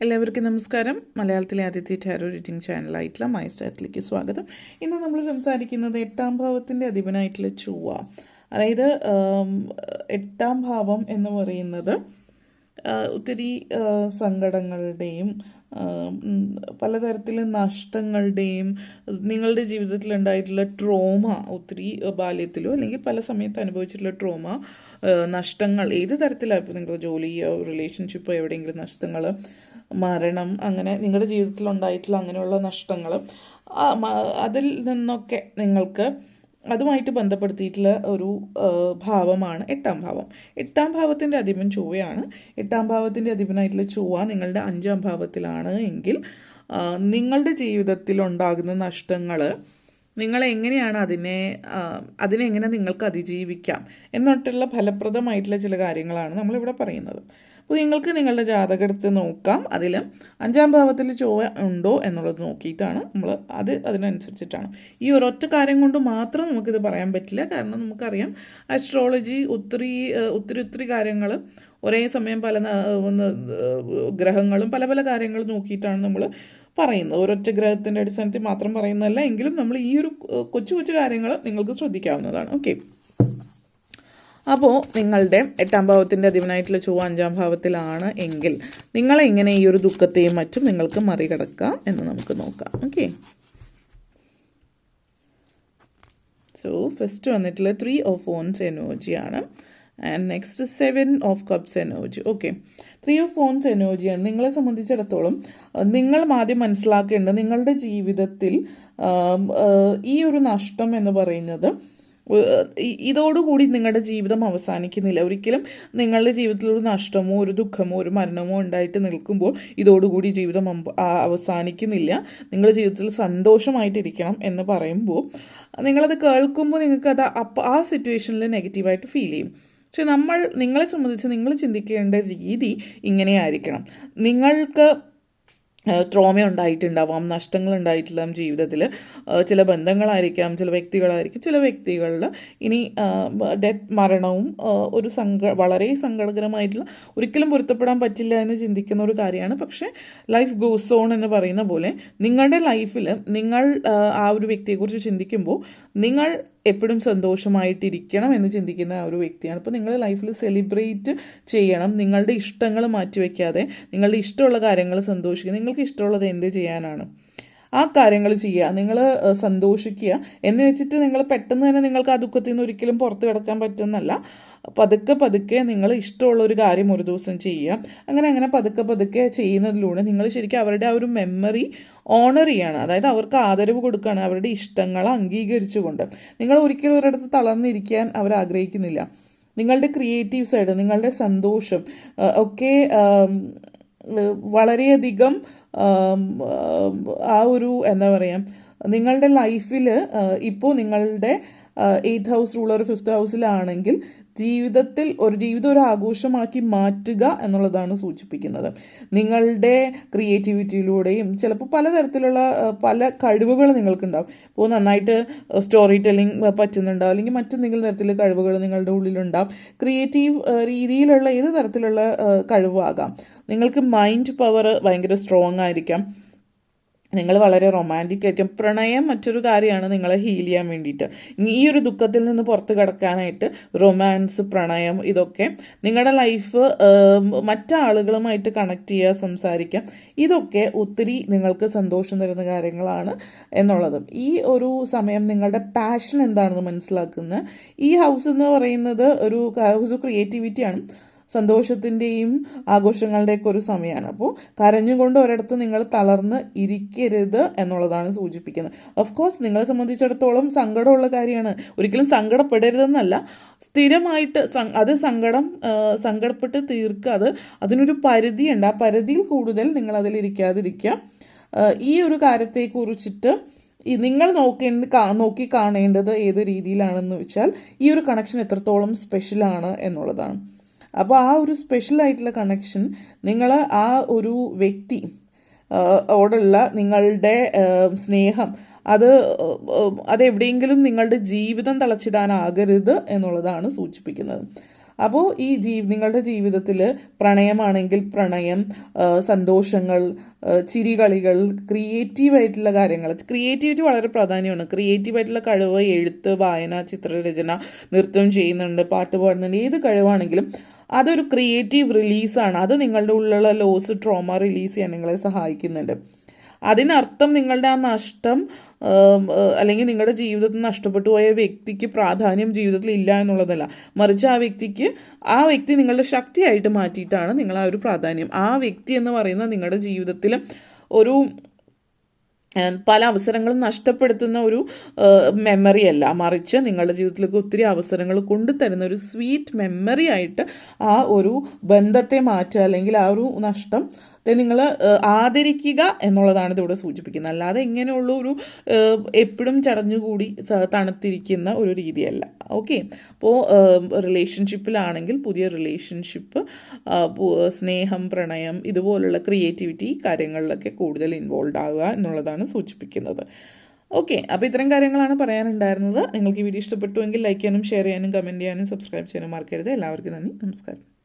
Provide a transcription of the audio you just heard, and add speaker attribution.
Speaker 1: എല്ലാവർക്കും നമസ്കാരം. മലയാളത്തിലെ ആദ്യത്തെ ടാരോ റീഡിംഗ് ചാനലായിട്ടുള്ള മൈ സ്റ്റാറ്റിലേക്ക് സ്വാഗതം. ഇന്ന് നമ്മൾ സംസാരിക്കുന്നത് എട്ടാം ഭാവത്തിന്റെ അധിപനായിട്ടുള്ള ചൊവ്വ. അതായത് എട്ടാം ഭാവം എന്ന് പറയുന്നത് ഒത്തിരി സങ്കടങ്ങളുടെയും പലതരത്തിലെ നഷ്ടങ്ങളുടെയും നിങ്ങളുടെ ജീവിതത്തിൽ ഉണ്ടായിട്ടുള്ള ട്രോമ ഒത്തിരി ബാല്യത്തിലോ അല്ലെങ്കിൽ പല സമയത്ത് അനുഭവിച്ചിട്ടുള്ള ട്രോമ നഷ്ടങ്ങൾ ഏത് തരത്തിലാണ് ഇപ്പോൾ നിങ്ങളുടെ ജോലിയോ റിലേഷൻഷിപ്പോ എവിടെയെങ്കിലും നഷ്ടങ്ങൾ മരണം അങ്ങനെ നിങ്ങളുടെ ജീവിതത്തിൽ ഉണ്ടായിട്ടുള്ള അങ്ങനെയുള്ള നഷ്ടങ്ങൾ അതിൽ നിന്നൊക്കെ നിങ്ങൾക്ക് അതുമായിട്ട് ബന്ധപ്പെടുത്തിയിട്ടുള്ള ഒരു ഭാവമാണ് എട്ടാം ഭാവം. എട്ടാം ഭാവത്തിന്റെ അധിപൻ ചൊവ്വയാണ്. എട്ടാം ഭാവത്തിന്റെ അധിപനായിട്ടുള്ള ചൊവ്വ നിങ്ങളുടെ അഞ്ചാം ഭാവത്തിലാണ് എങ്കിൽ നിങ്ങളുടെ ജീവിതത്തിൽ ഉണ്ടാകുന്ന നഷ്ടങ്ങൾ നിങ്ങൾ എങ്ങനെയാണ് അതിനെ അതിനെങ്ങനെ നിങ്ങൾക്ക് അതിജീവിക്കാം എന്നിട്ടുള്ള ഫലപ്രദമായിട്ടുള്ള ചില കാര്യങ്ങളാണ് നമ്മളിവിടെ പറയുന്നത്. അപ്പോൾ നിങ്ങൾക്ക് നിങ്ങളുടെ ജാതകം എടുത്ത് നോക്കാം. അതിൽ അഞ്ചാം ഭാവത്തിൽ ചൊവ്വ ഉണ്ടോ എന്നുള്ളത് നോക്കിയിട്ടാണ് നമ്മൾ അത് അതിനനുസരിച്ചിട്ടാണ്. ഈ ഒരൊറ്റ കാര്യം കൊണ്ട് മാത്രം നമുക്കിത് പറയാൻ പറ്റില്ല. കാരണം നമുക്കറിയാം അസ്ട്രോളജി ഒത്തിരി ഒത്തിരി ഒത്തിരി കാര്യങ്ങൾ ഒരേ സമയം പല ഗ്രഹങ്ങളും പല പല കാര്യങ്ങൾ നോക്കിയിട്ടാണ് നമ്മൾ പറയുന്നത്. ഒരൊറ്റ ഗ്രഹത്തിന്റെ അടിസ്ഥാനത്തിൽ മാത്രം പറയുന്നതല്ല. എങ്കിലും നമ്മൾ ഈ ഒരു കൊച്ചു കൊച്ചു കാര്യങ്ങൾ നിങ്ങൾക്ക് ശ്രദ്ധിക്കാവുന്നതാണ്. ഓക്കെ. അപ്പോൾ നിങ്ങളുടെ എട്ടാം ഭാവത്തിന്റെ അധിപനായിട്ടുള്ള ചൊവ്വ അഞ്ചാം ഭാവത്തിലാണ് എങ്കിൽ നിങ്ങളെങ്ങനെ ഈ ഒരു ദുഃഖത്തെയും മറ്റും നിങ്ങൾക്ക് മറികടക്കാം എന്ന് നമുക്ക് നോക്കാം. ഓക്കെ സോ ഫസ്റ്റ് വന്നിട്ടുള്ള ത്രീ ഓഫ് ഫോൺസ് എനർജിയാണ് and next seven of cups energy okay three of phones എനർജിയാണ് നിങ്ങളെ സംബന്ധിച്ചിടത്തോളം നിങ്ങൾ ആദ്യം മനസ്സിലാക്കേണ്ടത് നിങ്ങളുടെ ജീവിതത്തിൽ ഈ ഒരു നഷ്ടം എന്ന് പറയുന്നത് ഇതോടുകൂടി നിങ്ങളുടെ ജീവിതം അവസാനിക്കുന്നില്ല. ഒരിക്കലും നിങ്ങളുടെ ജീവിതത്തിൽ ഒരു നഷ്ടമോ ഒരു ദുഃഖമോ ഒരു മരണമോ ഉണ്ടായിട്ട് നിൽക്കുമ്പോൾ ഇതോടുകൂടി ജീവിതം അവസാനിക്കുന്നില്ല. നിങ്ങളുടെ ജീവിതത്തിൽ സന്തോഷമായിട്ടിരിക്കണം എന്ന് പറയുമ്പോൾ നിങ്ങളത് കേൾക്കുമ്പോൾ നിങ്ങൾക്ക് അത് അപ്പം ആ സിറ്റുവേഷനിൽ നെഗറ്റീവായിട്ട് ഫീൽ ചെയ്യും. പക്ഷെ നമ്മൾ നിങ്ങളെ സംബന്ധിച്ച് നിങ്ങൾ ചിന്തിക്കേണ്ട രീതി ഇങ്ങനെയായിരിക്കണം. നിങ്ങൾക്ക് ട്രോമ ഉണ്ടായിട്ടുണ്ടാവാം നഷ്ടങ്ങൾ ഉണ്ടായിട്ടുണ്ടാവും ജീവിതത്തിൽ ചില ബന്ധങ്ങളായിരിക്കാം ചില വ്യക്തികളായിരിക്കും. ചില വ്യക്തികളിൽ ഇനി ഡെത്ത് മരണവും ഒരു സങ്ക വളരെ സങ്കടകരമായിട്ടുള്ള ഒരിക്കലും പൊരുത്തപ്പെടാൻ പറ്റില്ല എന്ന് ചിന്തിക്കുന്ന ഒരു കാര്യമാണ്. പക്ഷേ ലൈഫ് ഗോസ് ഓൺ എന്ന് പറയുന്ന പോലെ നിങ്ങളുടെ ലൈഫിൽ നിങ്ങൾ ആ, ഒരു വ്യക്തിയെക്കുറിച്ച് ചിന്തിക്കുമ്പോൾ നിങ്ങൾ എപ്പോഴും സന്തോഷമായിട്ടിരിക്കണം എന്ന് ചിന്തിക്കുന്ന ഒരു വ്യക്തിയാണ്. അപ്പോൾ നിങ്ങൾ ലൈഫിൽ സെലിബ്രേറ്റ് ചെയ്യണം. നിങ്ങളുടെ ഇഷ്ടങ്ങൾ മാറ്റിവെക്കാതെ നിങ്ങളുടെ ഇഷ്ടമുള്ള കാര്യങ്ങൾ സന്തോഷിക്കുക. നിങ്ങൾക്ക് ഇഷ്ടമുള്ളത് എന്ത് ചെയ്യാനാണ്? ആ കാര്യങ്ങൾ ചെയ്യുക നിങ്ങൾ സന്തോഷിക്കുക എന്ന് വെച്ചിട്ട് നിങ്ങൾ പെട്ടെന്ന് തന്നെ നിങ്ങൾക്ക് ആ ദുഃഖത്തിൽ നിന്ന് ഒരിക്കലും പുറത്ത് കിടക്കാൻ പറ്റുന്നല്ല പതുക്കെ പതുക്കെ നിങ്ങൾ ഇഷ്ടമുള്ള ഒരു കാര്യം ഒരു ദിവസം ചെയ്യുക. അങ്ങനെ അങ്ങനെ പതുക്കെ പതുക്കെ ചെയ്യുന്നതിലൂടെ നിങ്ങൾ ശരിക്കും അവരുടെ ആ ഒരു മെമ്മറി ഓണർ ചെയ്യാണ്. അതായത് അവർക്ക് ആദരവ് കൊടുക്കുകയാണ് അവരുടെ ഇഷ്ടങ്ങൾ അംഗീകരിച്ചുകൊണ്ട്. നിങ്ങൾ ഒരിക്കലും ഒരിടത്ത് തളർന്നിരിക്കാൻ അവർ ആഗ്രഹിക്കുന്നില്ല. നിങ്ങളുടെ ക്രിയേറ്റീവ് സൈഡ് നിങ്ങളുടെ സന്തോഷം ഒക്കെ വളരെയധികം ആം, ഒരു എന്താ പറയുക നിങ്ങളുടെ ലൈഫിൽ ഇപ്പോൾ നിങ്ങളുടെ എയ്ത്ത് ഹൗസ് റൂളർ ഫിഫ്ത്ത് ഹൗസിലാണെങ്കിൽ ജീവിതത്തിൽ ഒരു ജീവിതം ഒരു ആഘോഷമാക്കി മാറ്റുക എന്നുള്ളതാണ് സൂചിപ്പിക്കുന്നത്. നിങ്ങളുടെ ക്രിയേറ്റിവിറ്റിയിലൂടെയും ചിലപ്പോൾ പലതരത്തിലുള്ള പല കഴിവുകൾ നിങ്ങൾക്കുണ്ടാവും. ഇപ്പോൾ നന്നായിട്ട് സ്റ്റോറി ടെല്ലിംഗ് പറ്റുന്നുണ്ടാവും. അല്ലെങ്കിൽ മറ്റെന്തെങ്കിലും തരത്തിലുള്ള കഴിവുകൾ നിങ്ങളുടെ ഉള്ളിലുണ്ടാവും. ക്രിയേറ്റീവ് രീതിയിലുള്ള ഏത് തരത്തിലുള്ള കഴിവാകാം. നിങ്ങൾക്ക് മൈൻഡ് പവർ ഭയങ്കര സ്ട്രോങ് ആയിരിക്കാം. നിങ്ങൾ വളരെ റൊമാന്റിക് ആയിരിക്കും. പ്രണയം മറ്റൊരു കാര്യമാണ് നിങ്ങളെ ഹീൽ ചെയ്യാൻ വേണ്ടിയിട്ട്. ഈ ഒരു ദുഃഖത്തിൽ നിന്ന് പുറത്ത് കിടക്കാനായിട്ട് റൊമാൻസ് പ്രണയം ഇതൊക്കെ നിങ്ങളുടെ ലൈഫ് മറ്റാളുകളുമായിട്ട് കണക്ട് ചെയ്യുക സംസാരിക്കുക ഇതൊക്കെ ഒത്തിരി നിങ്ങൾക്ക് സന്തോഷം തരുന്ന കാര്യങ്ങളാണ് എന്നുള്ളതും. ഈ ഒരു സമയം നിങ്ങളുടെ പാഷൻ എന്താണെന്ന് മനസ്സിലാക്കുന്ന ഈ ഹൗസ് എന്ന് പറയുന്നത് ഒരു ഹൗസ് ക്രിയേറ്റിവിറ്റിയാണ് സന്തോഷത്തിന്റെയും ആഘോഷങ്ങളുടെയൊക്കെ ഒരു സമയമാണ്. അപ്പോൾ കരഞ്ഞുകൊണ്ട് ഒരിടത്ത് നിങ്ങൾ തളർന്ന് ഇരിക്കരുത് എന്നുള്ളതാണ് സൂചിപ്പിക്കുന്നത്. ഓഫ് കോഴ്സ് നിങ്ങളെ സംബന്ധിച്ചിടത്തോളം സങ്കടമുള്ള കാര്യമാണ്. ഒരിക്കലും സങ്കടപ്പെടരുതെന്നല്ല. സ്ഥിരമായിട്ട് അത് സങ്കടം സങ്കടപ്പെട്ട് തീർക്കുക. അത് അതിനൊരു പരിധിയുണ്ട്. ആ പരിധിയിൽ കൂടുതൽ നിങ്ങൾ അതിലിരിക്കാതിരിക്കുക ഈ ഒരു കാര്യത്തെക്കുറിച്ചിട്ട് നിങ്ങൾ നോക്കേണ്ട നോക്കി കാണേണ്ടത് ഏത് രീതിയിലാണെന്ന് വെച്ചാൽ ഈ ഒരു കണക്ഷൻ എത്രത്തോളം സ്പെഷ്യലാണ് എന്നുള്ളതാണ്. അപ്പോൾ ആ ഒരു സ്പെഷ്യൽ ആയിട്ടുള്ള കണക്ഷൻ നിങ്ങൾ ആ ഒരു വ്യക്തി ഓടുള്ള നിങ്ങളുടെ സ്നേഹം അത് അതെവിടെയെങ്കിലും നിങ്ങളുടെ ജീവിതം തളച്ചിടാനാകരുത് എന്നുള്ളതാണ് സൂചിപ്പിക്കുന്നത്. അപ്പോൾ ഈ ജീ നിങ്ങളുടെ ജീവിതത്തിൽ പ്രണയമാണെങ്കിൽ പ്രണയം സന്തോഷങ്ങൾ ചിരികളികൾ ചിരികളികൾ ക്രിയേറ്റീവായിട്ടുള്ള കാര്യങ്ങൾ ക്രിയേറ്റിവിറ്റി വളരെ പ്രാധാന്യമാണ്. ക്രിയേറ്റീവായിട്ടുള്ള കഴിവ് എഴുത്ത് വായന ചിത്രരചന നൃത്തം ചെയ്യുന്നുണ്ട് പാട്ട് പാടുന്നുണ്ട് ഏത് കഴിവാണെങ്കിലും അതൊരു ക്രിയേറ്റീവ് റിലീസാണ് അത് നിങ്ങളുടെ ഉള്ളിലുള്ള ലോസ് ട്രോമ റിലീസ് ചെയ്യാൻ നിങ്ങളെ സഹായിക്കുന്നുണ്ട്. അതിനർത്ഥം നിങ്ങളുടെ ആ നഷ്ടം അല്ലെങ്കിൽ നിങ്ങളുടെ ജീവിതത്തിൽ നഷ്ടപ്പെട്ടു പോയ വ്യക്തിക്ക് പ്രാധാന്യം ജീവിതത്തിൽ ഇല്ല എന്നുള്ളതല്ല. മറിച്ച് ആ വ്യക്തിക്ക് ആ വ്യക്തി നിങ്ങളുടെ ശക്തിയായിട്ട് മാറ്റിയിട്ടാണ് നിങ്ങൾ ആ ഒരു പ്രാധാന്യം. ആ വ്യക്തി എന്ന് പറയുന്നത് നിങ്ങളുടെ ജീവിതത്തിൽ ഒരു പല അവസരങ്ങളും നഷ്ടപ്പെടുത്തുന്ന ഒരു മെമ്മറി അല്ല. മറിച്ച് നിങ്ങളുടെ ജീവിതത്തിലേക്ക് ഒത്തിരി അവസരങ്ങൾ കൊണ്ടുതരുന്ന ഒരു സ്വീറ്റ് മെമ്മറി ആയിട്ട് ആ ഒരു ബന്ധത്തെ മാറ്റുക അല്ലെങ്കിൽ ആ ഒരു നഷ്ടത്തെ നിങ്ങൾ ആദരിക്കുക എന്നുള്ളതാണ് ഇതിവിടെ സൂചിപ്പിക്കുന്നത്. അല്ലാതെ ഇങ്ങനെയുള്ള ഒരു എപ്പോഴും ചടഞ്ഞുകൂടി തണുത്തിരിക്കുന്ന ഒരു രീതിയല്ല. ഓക്കെ? അപ്പോൾ റിലേഷൻഷിപ്പിലാണെങ്കിൽ പുതിയ റിലേഷൻഷിപ്പ് സ്നേഹം പ്രണയം ഇതുപോലുള്ള ക്രിയേറ്റിവിറ്റി കാര്യങ്ങളിലൊക്കെ കൂടുതൽ ഇൻവോൾവ് ആകുക എന്നുള്ളതാണ് സൂചിപ്പിക്കുന്നത്. ഓക്കെ? അപ്പോൾ ഇത്തരം കാര്യങ്ങളാണ് പറയാനുണ്ടായിരുന്നത്. നിങ്ങൾക്ക് ഈ വീഡിയോ ഇഷ്ടപ്പെട്ടുവെങ്കിൽ ലൈക്ക് ചെയ്യാനും ഷെയർ ചെയ്യാനും കമന്റ് ചെയ്യാനും സബ്സ്ക്രൈബ് ചെയ്യാനും മറക്കരുത്. എല്ലാവർക്കും നന്ദി. നമസ്കാരം.